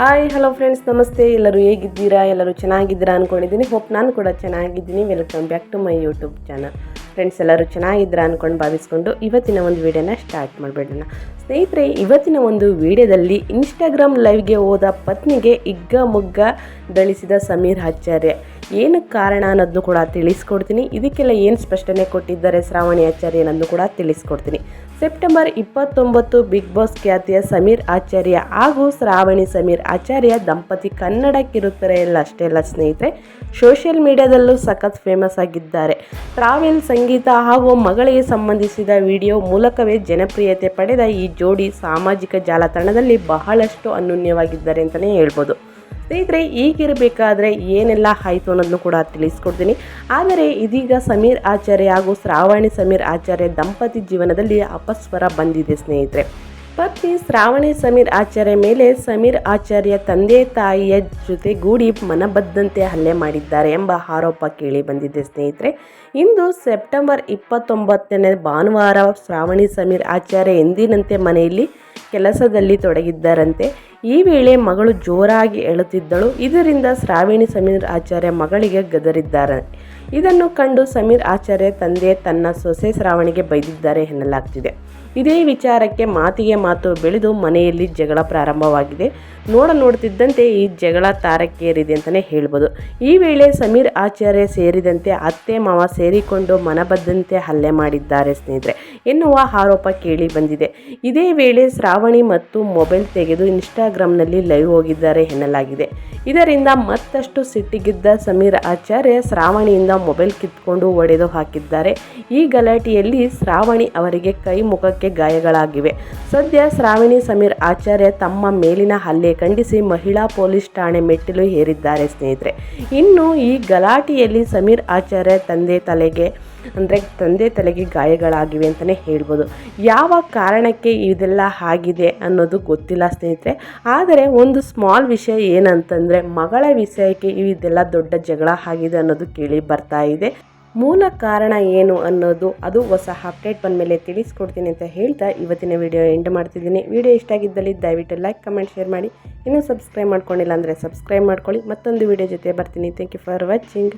Hi hello friends ನಮಸ್ತೆ. ಎಲ್ಲರೂ ಹೇಗಿದ್ದೀರಾ? ಎಲ್ಲರೂ ಚೆನ್ನಾಗಿದ್ದೀರಾ ಅಂದ್ಕೊಂಡಿದ್ದೀನಿ ಹೋಪ್ ನಾನು ಕೂಡ ಚೆನ್ನಾಗಿದ್ದೀನಿ. Welcome back to my YouTube channel friends ಎಲ್ಲರೂ ಚೆನ್ನಾಗಿದ್ದೀರಾ ಅಂದ್ಕೊಂಡು ಭಾವಿಸ್ಕೊಂಡು ಇವತ್ತಿನ ಒಂದು ವಿಡಿಯೋನ ಸ್ಟಾರ್ಟ್ ಮಾಡಿಬಿಡೋಣ. ಸ್ನೇಹಿತರೆ, ಇವತ್ತಿನ ಒಂದು ವಿಡಿಯೋದಲ್ಲಿ ಇನ್ಸ್ಟಾಗ್ರಾಮ್ ಲೈವ್ಗೆ ಹೋದ ಪತ್ನಿಗೆ ಇಗ್ಗ ಮುಗ್ಗ ಗಳಿಸಿದ ಸಮೀರ್ ಆಚಾರ್ಯ. ಏನು ಕಾರಣ ಅನ್ನೋದನ್ನು ಕೂಡ ತಿಳಿಸ್ಕೊಡ್ತೀನಿ. ಇದಕ್ಕೆಲ್ಲ ಏನು ಸ್ಪಷ್ಟನೆ ಕೊಟ್ಟಿದ್ದಾರೆ ಶ್ರಾವಣಿ ಆಚಾರ್ಯ ಅನ್ನೋದನ್ನು ಕೂಡ ತಿಳಿಸ್ಕೊಡ್ತೀನಿ. ಸೆಪ್ಟೆಂಬರ್ ಇಪ್ಪತ್ತೊಂಬತ್ತು ಬಿಗ್ ಬಾಸ್ ಖ್ಯಾತಿಯ ಸಮೀರ್ ಆಚಾರ್ಯ ಹಾಗೂ ಶ್ರಾವಣಿ ಸಮೀರ್ ಆಚಾರ್ಯ ದಂಪತಿ ಕನ್ನಡಕ್ಕಿರುತ್ತಾರೆ ಎಲ್ಲ ಅಷ್ಟೇ ಅಲ್ಲ ಸ್ನೇಹಿತರೆ. ಸೋಷಿಯಲ್ ಮೀಡಿಯಾದಲ್ಲೂ ಸಖತ್ ಫೇಮಸ್ ಆಗಿದ್ದಾರೆ. ಟ್ರಾವೆಲ್, ಸಂಗೀತ ಹಾಗೂ ಮಗಳಿಗೆ ಸಂಬಂಧಿಸಿದ ವಿಡಿಯೋ ಮೂಲಕವೇ ಜನಪ್ರಿಯತೆ ಪಡೆದ ಈ ಜೋಡಿ ಸಾಮಾಜಿಕ ಜಾಲತಾಣದಲ್ಲಿ ಬಹಳಷ್ಟು ಅನ್ಯೂನ್ಯವಾಗಿದ್ದಾರೆ ಅಂತಲೇ ಹೇಳ್ಬೋದು. ಸ್ನೇಹಿತರೆ ಈಗಿರಬೇಕಾದ್ರೆ ಏನೆಲ್ಲ ಆಯಿತು ಅನ್ನೋದನ್ನು ಕೂಡ ತಿಳಿಸ್ಕೊಡ್ತೀನಿ. ಆದರೆ ಇದೀಗ ಸಮೀರ್ ಆಚಾರ್ಯ ಹಾಗೂ ಶ್ರಾವಣಿ ಸಮೀರ್ ಆಚಾರ್ಯ ದಂಪತಿ ಜೀವನದಲ್ಲಿ ಅಪಸ್ವರ ಬಂದಿದೆ ಸ್ನೇಹಿತರೆ. ಪತ್ನಿ ಶ್ರಾವಣಿ ಸಮೀರ್ ಆಚಾರ್ಯ ಮೇಲೆ ಸಮೀರ್ ಆಚಾರ್ಯ ತಂದೆ ತಾಯಿಯ ಜೊತೆಗೂಡಿ ಮನಬದ್ದಂತೆ ಹಲ್ಲೆ ಮಾಡಿದ್ದಾರೆ ಎಂಬ ಆರೋಪ ಕೇಳಿ ಬಂದಿದೆ ಸ್ನೇಹಿತರೆ. ಇಂದು ಸೆಪ್ಟೆಂಬರ್ ಇಪ್ಪತ್ತೊಂಬತ್ತನೇ ಭಾನುವಾರ ಶ್ರಾವಣಿ ಸಮೀರ್ ಆಚಾರ್ಯ ಎಂದಿನಂತೆ ಮನೆಯಲ್ಲಿ ಕೆಲಸದಲ್ಲಿ ತೊಡಗಿದ್ದಾರಂತೆ. ಈ ವೇಳೆ ಮಗಳು ಜೋರಾಗಿ ಎಳುತ್ತಿದ್ದಳು. ಇದರಿಂದ ಶ್ರಾವಣಿ ಸಮೀರ್ ಆಚಾರ್ಯ ಮಗಳಿಗೆ ಗದರಿದ್ದಾರೆ. ಇದನ್ನು ಕಂಡು ಸಮೀರ್ ಆಚಾರ್ಯ ತಂದೆ ತನ್ನ ಸೊಸೆ ಶ್ರಾವಣಿಗೆ ಬೈದಿದ್ದಾರೆ ಎನ್ನಲಾಗ್ತಿದೆ. ಇದೇ ವಿಚಾರಕ್ಕೆ ಮಾತಿಗೆ ಮಾತು ಬೆಳೆದು ಮನೆಯಲ್ಲಿ ಜಗಳ ಪ್ರಾರಂಭವಾಗಿದೆ. ನೋಡ ನೋಡ್ತಿದ್ದಂತೆ ಈ ಜಗಳ ತಾರಕ್ಕೇರಿದೆ ಅಂತಲೇ ಹೇಳ್ಬೋದು. ಈ ವೇಳೆ ಸಮೀರ್ ಆಚಾರ್ಯ ಸೇರಿದಂತೆ ಅತ್ತೆ ಮಾವ ಸೇರಿಕೊಂಡು ಮನಬದ್ದಂತೆ ಹಲ್ಲೆ ಮಾಡಿದ್ದಾರೆ ಸ್ನೇಹಿತರೆ ಎನ್ನುವ ಆರೋಪ ಕೇಳಿ ಬಂದಿದೆ. ಇದೇ ವೇಳೆ ಶ್ರಾವಣಿ ಮತ್ತು ಮೊಬೈಲ್ ತೆಗೆದು ಇನ್ಸ್ಟಾಗ್ರಾಮ್ನಲ್ಲಿ ಲೈವ್ ಹೋಗಿದ್ದಾರೆ ಎನ್ನಲಾಗಿದೆ. ಇದರಿಂದ ಮತ್ತಷ್ಟು ಸಿಟ್ಟಿಗಿದ್ದ ಸಮೀರ್ ಆಚಾರ್ಯ ಶ್ರಾವಣಿಯಿಂದ ಮೊಬೈಲ್ ಕಿತ್ಕೊಂಡು ಒಡೆದು ಹಾಕಿದ್ದಾರೆ. ಈ ಗಲಾಟೆಯಲ್ಲಿ ಶ್ರಾವಣಿ ಅವರಿಗೆ ಕೈ ಮುಖಕ್ಕೆ ಗಾಯಗಳಾಗಿವೆ. ಸದ್ಯ ಶ್ರಾವಣಿ ಸಮೀರ್ ಆಚಾರ್ಯ ತಮ್ಮ ಮೇಲಿನ ಹಲ್ಲೆ ಖಂಡಿಸಿ ಮಹಿಳಾ ಪೊಲೀಸ್ ಠಾಣೆ ಮೆಟ್ಟಿಲು ಏರಿದ್ದಾರೆ ಸ್ನೇಹಿತರೆ. ಇನ್ನು ಈ ಗಲಾಟೆಯಲ್ಲಿ ಸಮೀರ್ ಆಚಾರ್ಯ ತಂದೆ ತಲೆಗೆ ಅಂದರೆ ತಂದೆ ತಲೆಗೆ ಗಾಯಗಳಾಗಿವೆ ಅಂತಲೇ ಹೇಳ್ಬೋದು. ಯಾವ ಕಾರಣಕ್ಕೆ ಇದೆಲ್ಲ ಆಗಿದೆ ಅನ್ನೋದು ಗೊತ್ತಿಲ್ಲ ಸ್ನೇಹಿತರೆ. ಆದರೆ ಒಂದು ಸ್ಮಾಲ್ ವಿಷಯ ಏನಂತಂದರೆ ಮಗಳ ವಿಷಯಕ್ಕೆ ಇದೆಲ್ಲ ದೊಡ್ಡ ಜಗಳ ಆಗಿದೆ ಅನ್ನೋದು ಕೇಳಿ ಬರ್ತಾ ಇದೆ. ಮೂಲ ಕಾರಣ ಏನು ಅನ್ನೋದು ಅದು ಹೊಸ ಅಪ್ಡೇಟ್ ಬಂದ ಮೇಲೆ ತಿಳಿಸ್ಕೊಡ್ತೀನಿ ಅಂತ ಹೇಳ್ತಾ ಇವತ್ತಿನ ವಿಡಿಯೋ ಎಂಡ್ ಮಾಡ್ತಿದ್ದೀನಿ. ವಿಡಿಯೋ ಇಷ್ಟ ಆಗಿದ್ದಲ್ಲಿ ದಯವಿಟ್ಟು ಲೈಕ್ ಕಮೆಂಟ್ ಶೇರ್ ಮಾಡಿ. ಇನ್ನೂ ಸಬ್ಸ್ಕ್ರೈಬ್ ಮಾಡ್ಕೊಂಡಿಲ್ಲ ಅಂದರೆ ಸಬ್ಸ್ಕ್ರೈಬ್ ಮಾಡ್ಕೊಳ್ಳಿ. ಮತ್ತೊಂದು ವಿಡಿಯೋ ಜೊತೆ ಬರ್ತೀನಿ. Thank you for watching